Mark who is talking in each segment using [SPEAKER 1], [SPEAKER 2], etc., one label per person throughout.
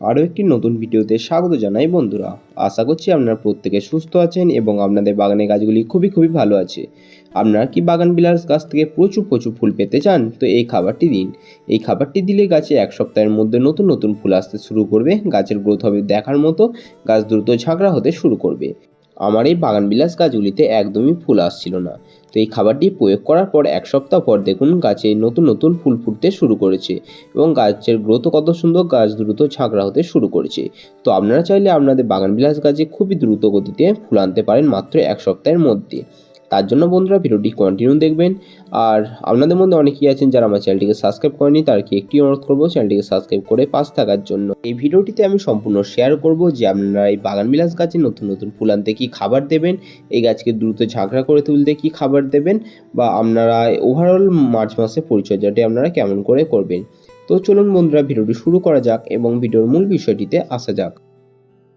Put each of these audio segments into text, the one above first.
[SPEAKER 1] আরও একটি নতুন ভিডিওতে স্বাগত জানাই বন্ধুরা। আশা করছি আপনারা প্রত্যেকে সুস্থ আছেন এবং আপনাদের বাগানের গাছগুলি খুবই খুবই ভালো আছে। আপনারা কি বাগান বিলাস গাছ থেকে প্রচুর প্রচুর ফুল পেতে চান? তো এই খাবারটি দিন। এই খাবারটি দিলে গাছে এক সপ্তাহের মধ্যে নতুন নতুন ফুল আসতে শুরু করবে। গাছের গ্রোথ হবে দেখার মতো। গাছ দ্রুত ঝাঁকড়া হতে শুরু করবে। আমার এই বাগান বিলাস গাছগুলিতে একদমই ফুল আসছিল না। তো এই খাবারটি প্রয়োগ করার পর এক সপ্তাহ পর দেখুন গাছে নতুন নতুন ফুল ফুটতে শুরু করেছে এবং গাছের গ্রোথ কত সুন্দর গাছ দ্রুত ঝাঁকড়া হতে শুরু করেছে। তো আপনারা চাইলে আপনাদের বাগান বিলাস গাছে খুবই দ্রুত গতিতে ফুল আনতে পারেন মাত্র এক সপ্তাহের মধ্যে। তার জন্য বন্ধুরা ভিডিওটি কন্টিনিউ দেখবেন। আর আপনাদের মধ্যে অনেকেই আছেন যারা আমার চ্যানেলটিকে সাবস্ক্রাইব করেনি তাদেরকে একটি অনুরোধ করব চ্যানেলটিকে সাবস্ক্রাইব করে পাশ থাকার জন্য। এই ভিডিওটিতে আমি সম্পূর্ণ শেয়ার করব যে আপনারা এই বাগান বিলাস গাছে নতুন নতুন ফুল আনতে কী খাবার দেবেন, এই গাছকে দ্রুত ঝাঁকড়া করে তুলতে কী খাবার দেবেন, বা আপনারা ওভারঅল মার্চ মাসে পরিচর্যাটি আপনারা কেমন করে করবেন। তো চলুন বন্ধুরা, ভিডিওটি শুরু করা যাক এবং ভিডিওর মূল বিষয়টিতে আসা যাক।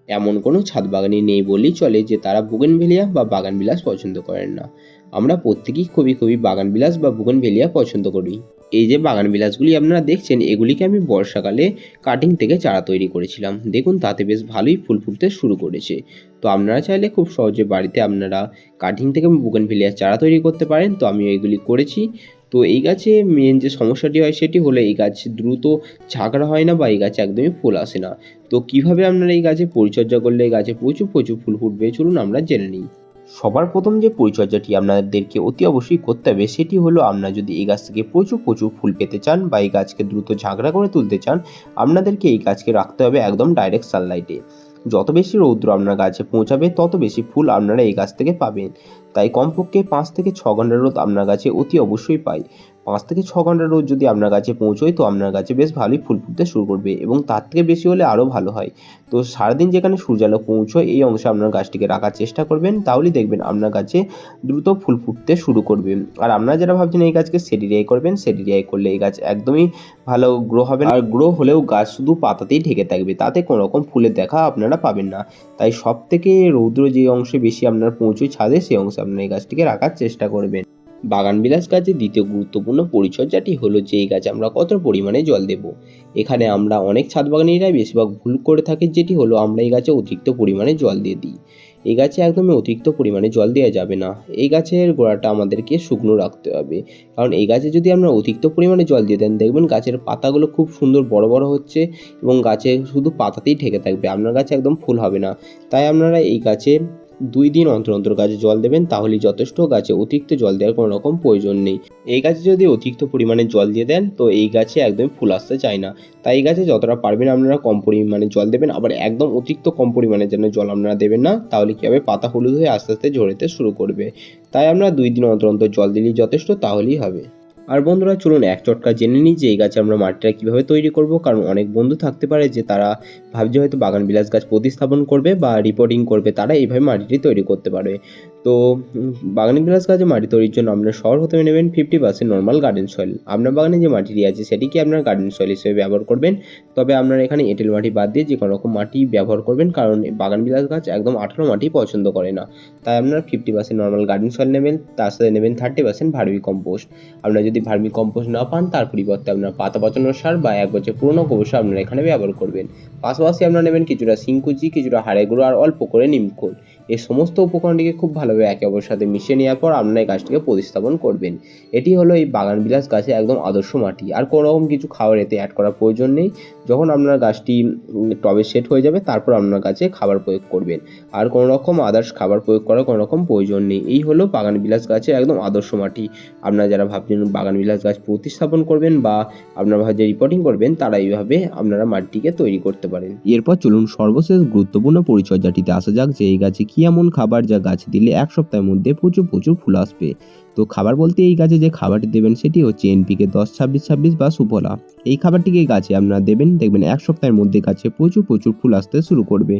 [SPEAKER 1] এমন কোনো ছাদ বাগানি নেই বললেই চলে যে তারা বুগেনভেলিয়া বা বাগান বিলাস পছন্দ করেন না। আমরা প্রত্যেকেই খুবই খুবই বাগান বিলাস বা বুগেনভেলিয়া পছন্দ করি। এই যে বাগান বিলাসগুলি আপনারা দেখছেন, এগুলিকে আমি বর্ষাকালে কাটিং থেকে চারা তৈরি করেছিলাম। দেখুন, তাতে বেশ ভালোই ফুল ফুটতে শুরু করেছে। তো আপনারা চাইলে খুব সহজে বাড়িতে আপনারা কাটিং থেকে বুগেনভেলিয়ার চারা তৈরি করতে পারেন। তো আমি এগুলি করেছি। তো এই গাছে মেন যে সমস্যাটি হয় সেটি হলো এই গাছ দ্রুত ঝাঁকড়া হয় না বা এই গাছে একদমই ফুল আসে না। তো কীভাবে আপনারা এই গাছে পরিচর্যা করলে এই গাছে প্রচুর প্রচুর ফুল ফুটবে চলুন আমরা জেনে নিই। সবার প্রথম যে পরিচর্যাটি আপনাদেরকে অতি অবশ্যই করতে হবে সেটি হলো আপনারা যদি এই গাছ থেকে প্রচুর প্রচুর ফুল পেতে চান বা এই গাছকে দ্রুত ঝাঁকড়া করে তুলতে চান, আপনাদেরকে এই গাছকে রাখতে হবে একদম ডাইরেক্ট সানলাইটে যত বেশি রৌদ্র আপনার গাছে পৌঁছাবে, তত বেশি ফুল আপনারা এই গাছ থেকে পাবেন। তাই কমপক্ষে পাঁচ থেকে ছ ঘণ্টার রোদ আপনার গাছে অতি অবশ্যই পাই। পাঁচ থেকে ছ ঘণ্টার রোদ যদি আপনার গাছে পৌঁছয়, তো আপনার গাছে বেশ ভালোই ফুল ফুটতে শুরু করবে এবং তার থেকে বেশি হলে আরও ভালো হয়। তো সারাদিন যেখানে সূর্যালো পৌঁছয়, এই অংশে আপনার গাছটিকে রাখার চেষ্টা করবেন, তাহলেই দেখবেন আপনার গাছে দ্রুত ফুল ফুটতে শুরু করবে। আর আপনারা যারা ভাবছেন এই গাছকে সেডিরিয়াই করবেন সেডিরিয়াই করলে এই গাছ একদমই ভালো গ্রো হবে আর গ্রো হলেও গাছ শুধু পাতাতেই ঢেকে থাকবে, তাতে কোনো রকম ফুলের দেখা আপনারা পাবেন না। তাই সব থেকে রৌদ্র যে অংশে বেশি আপনার পৌঁছয় ছাদে, সেই অংশে আপনার এই গাছটিকে রাখার চেষ্টা করবেন। বাগান বিলাস গাছের দ্বিতীয় গুরুত্বপূর্ণ পরিচর্যাটি হলো যে এই গাছে আমরা কত পরিমাণে জল দেব। এখানে আমরা অনেক ছাদ বাগানিরাই বেশিরভাগ ভুল করে থাকি, যেটি হলো আমরা এই গাছে অতিরিক্ত পরিমাণে জল দিয়ে দিই। এই গাছে একদমই অতিরিক্ত পরিমাণে জল দেওয়া যাবে না। এই গাছের গোড়াটা আমাদেরকে শুকনো রাখতে হবে। কারণ এই গাছে যদি আমরা অতিরিক্ত পরিমাণে জল দিয়ে দেন, দেখবেন গাছের পাতাগুলো খুব সুন্দর বড় বড় হচ্ছে এবং গাছে শুধু পাতাতেই ঠেকে থাকবে। আপনার গাছে একদম ফুল হবে না। তাই আপনারা এই গাছে দুই দিন অন্তর অন্তর গাছে জল দেবেন, তাহলেই যথেষ্ট। গাছে অতিরিক্ত জল দেওয়ার কোনো রকম প্রয়োজন নেই। এই গাছে যদি অতিরিক্ত পরিমাণে জল দিয়ে দেন, তো এই গাছে একদম ফুল আসতে চায় না। তাই এই গাছে যতটা পারবেন আপনারা কম পরিমাণে জল দেবেন। আবার একদম অতিরিক্ত কম পরিমাণে যেন জল আপনারা দেবেন না, তাহলে কী হবে? পাতা হলুদ হয়ে আস্তে আস্তে ঝরতে শুরু করবে। তাই আমরা দুই দিন অন্তর অন্তর জল দিলেই যথেষ্ট, তাহলেই হবে। আর বন্ধুরা, চলুন এক চটকা জেনে নিই যে এই গাছে আমরা মাটিটা কীভাবে তৈরি করব। কারণ অনেক বন্ধু থাকতে পারে যে তারা ভাবছে হয়তো বাগান বিলাস গাছ প্রতিস্থাপন করবে বা রিপোর্টিং করবে, তারা এইভাবে মাটিটি তৈরি করতে পারবে। তো বাগান বিলাস গাছে মাটি তৈরির জন্য আপনার শহর হতে নেবেন fifty percent normal garden soil আপনার বাগানে যে মাটিটি আছে, সেটিকে আপনার গার্ডেন সয়েল হিসেবে ব্যবহার করবেন। তবে আপনার এখানে এঁটেল মাটি বাদ দিয়ে যে কোনো রকম মাটি ব্যবহার করবেন, কারণ বাগান বিলাস গাছ একদম আঠারো মাটি পছন্দ করে না। তাই আপনারা fifty percent normal garden soil নেবেন, তার সাথে নেবেন থার্টি পার্সেন্ট ভার্মি কম্পোস্ট আপনার যদি ভার্মি কম্পোস্ট না পান, তার পরিবর্তে আপনার পাতা পচানোর সার বা এক বছর পুরনো গোবর সার আপনারা এখানে ব্যবহার করবেন। পাশাপাশি আপনারা নেবেন কিছুটা সিংকুচি কিছুটা হাড়ে গুঁড়ো আর অল্প করে নিমখোল। এই সমস্ত উপকরণটিকে খুব ভালোভাবে একে অপরের সাথে মিশিয়ে নেওয়ার পর আপনারা এই গাছটিকে প্রতিস্থাপন করবেন। এটি হলো এই বাগান বিলাস গাছে একদম আদর্শ মাটি। আর কোনো রকম কিছু খাবার এতে অ্যাড করার প্রয়োজন নেই। যখন আপনার গাছটি টবে সেট হয়ে যাবে, তারপর আপনার গাছে খাবার প্রয়োগ করবেন। আর কোনো রকম আদার্স খাবার প্রয়োগ করার কোনো রকম প্রয়োজন নেই। এই হলো বাগান বিলাস গাছে একদম আদর্শ মাটি। আপনারা যারা ভাবছেন বাগান বিলাস গাছ প্রতিস্থাপন করবেন বা আপনারা ভাবছেন রিপোর্টিং করবেন, তারা এইভাবে আপনারা মাটিটিকে তৈরি করতে পারেন। এরপর চলুন সর্বশেষ গুরুত্বপূর্ণ পরিচর্যাটিতে আসা যাক যে এই গাছে কি এমন খাবার যা গাছ দিলে এক সপ্তাহের মধ্যে প্রচুর প্রচুর ফুল আসবে। তো খাবার বলতে এই গাছে যে খাবারটি দেবেন সেটি হচ্ছে এনপিকে দশ, ছাব্বিশ ছাব্বিশ বা সুফলা। এই খাবারটিকে গাছে আপনারা দেবেন, দেখবেন এক সপ্তাহের মধ্যে গাছে প্রচুর প্রচুর ফুল আসতে শুরু করবে।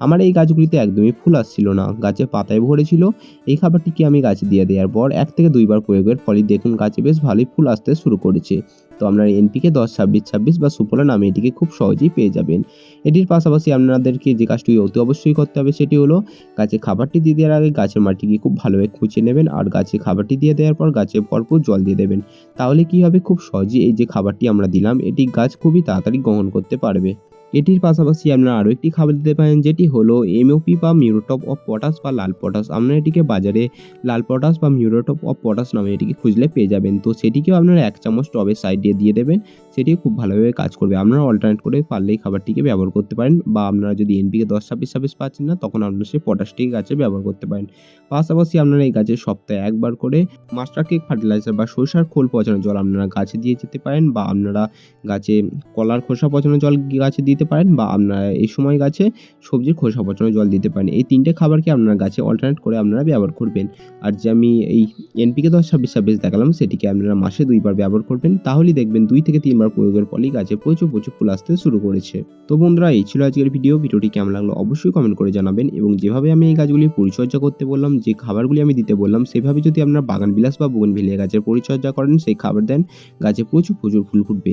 [SPEAKER 1] আমার এই গাছগুলিতে একদমই ফুল আসছিল না, গাছে পাতায় ভরেছিল। এই খাবারটিকে আমি গাছে দিয়ে দেওয়ার পর এক থেকে দুইবার প্রয়োগের ফলে দেখুন গাছে বেশ ভালোই ফুল আসতে শুরু করেছে। তো আপনার এনপিকে দশ, ছাব্বিশ ছাব্বিশ বা সুফলা নামে এটিকে খুব সহজেই পেয়ে যাবেন। এটির পাশাপাশি আপনাদেরকে যে কাজটি অতি অবশ্যই করতে হবে সেটি হলো গাছে খাবারটি দিয়ে দেওয়ার আগে গাছের মাটিকে খুব ভালোভাবে খুঁচিয়ে নেবেন আর গাছে খাবারটি দিয়ে দেওয়ার পর গাছে ভরপুর জল দিয়ে দেবেন। তাহলে কি হবে? খুব সহজেই এই যে খাবারটি আমরা দিলাম, এটি গাছ খুবই তাড়াতাড়ি গ্রহণ করতে পারবে। এটির পাশাপাশি আপনারা আরও একটি খাবার দিতে পারেন, যেটি হলো এমওপি বা মিউরোটপ অফ পটাশ বা লাল পটাশ আপনারা এটিকে বাজারে লাল পটাশ বা মিউরোটপ অফ পটাশ নামে এটিকে খুঁজলে পেয়ে যাবেন। তো সেটিকেও আপনারা এক চামচ টবের সাইড দিয়ে দিয়ে দেবেন, সেটিও খুব ভালোভাবে কাজ করবে। আপনারা অল্টারনেট করে পারলে এই খাবারটিকে ব্যবহার করতে পারেন বা আপনারা যদি এনপিকে দশ, ছাব্বিশ ছাব্বিশ পাচ্ছেন না, তখন আপনারা সেই পটাশটিকে গাছে ব্যবহার করতে পারেন। পাশাপাশি আপনারা এই গাছে সপ্তাহে একবার করে মাস্টার কেক ফার্টিলাইজার বা সরিষার খোল পচানো জল আপনারা গাছে দিয়ে যেতে পারেন বা আপনারা গাছে কলার খোসা পচানো জল গাছে দিতে পারেন বা আপনারা এই সময় গাছে সবজির খোসা পচানো জল দিতে পারেন। এই তিনটে খাবারকে আপনারা গাছে অল্টারনেট করে আপনারা ব্যবহার করবেন? আর যে আমি এই এনপিকে দশ ছাব্বিশ ছাব্বিশ দেখালাম, সেটিকে আপনারা মাসে দুইবার ব্যবহার করবেন। তাহলেই দেখবেন দুই থেকে তিনবার প্রয়োগের ফলেই গাছে প্রচুর প্রচুর ফুল আসতে শুরু করেছে। তো বন্ধুরা, এই ছিল আজকের ভিডিও ভিডিওটি কেমন লাগল অবশ্যই কমেন্ট করে জানাবেন এবং যেভাবে আমি এই গাছগুলির পরিচর্যা করতে বললাম, যে খাবারগুলি আমি দিতে বললাম, সেভাবে যদি আপনারা বাগান বিলাস বা বগনভিলিয়া গাছের পরিচর্যা করেন, সেই খাবার দেন, গাছে প্রচুর প্রচুর ফুল ফুটবে।